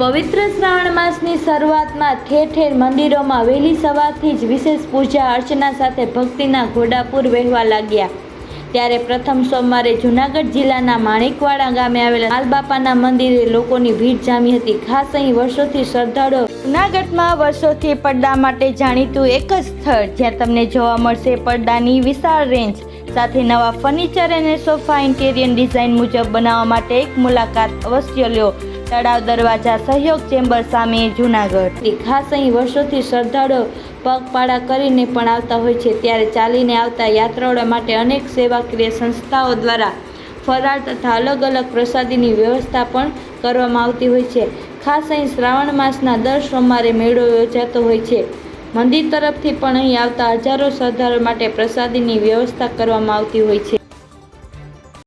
પવિત્ર શ્રાવણ માસની શરૂઆતમાં ઠેર ઠેર મંદિરોમાં વહેલી સવારથી જ વિશેષ પૂજા અર્ચના સાથે ભક્તિના ઘોડાપુર વહેવા લાગ્યા. ત્યારે પ્રથમ સોમવારે જુનાગઢ જિલ્લાના માણેકવાડા ગામે આવેલા લાલબાપાના મંદિરે લોકોની ભીડ જામી હતી. ખાસ અહીં વર્ષોથી શ્રદ્ધાળુઓ જુનાગઢમાં વર્ષોથી પડદા માટે જાણીતું એક જ સ્થળ જ્યાં તમને જોવા મળશે પડદાની વિશાળ રેન્જ. સાથે નવા ફર્નિચર અને સોફા ઇન્ટેરિયર ડિઝાઇન મુજબ બનાવવા માટે એક મુલાકાત અવશ્ય લ્યો તળાવ દરવાજા સહયોગ ચેમ્બર સામે જૂનાગઢ. ખાસ અહીં વર્ષોથી શ્રદ્ધાળુઓ પગપાળા કરીને પણ આવતા હોય છે. ત્યારે ચાલીને આવતા યાત્રાળુઓ માટે અનેક સેવાકીય સંસ્થાઓ દ્વારા ફરાળ તથા અલગ અલગ પ્રસાદીની વ્યવસ્થા પણ કરવામાં આવતી હોય છે. ખાસ અહીં શ્રાવણ માસના દર સોમવારે મેળો યોજાતો હોય છે. મંદિર તરફથી પણ અહીં આવતા હજારો શ્રદ્ધાળુઓ માટે પ્રસાદીની વ્યવસ્થા કરવામાં આવતી હોય છે.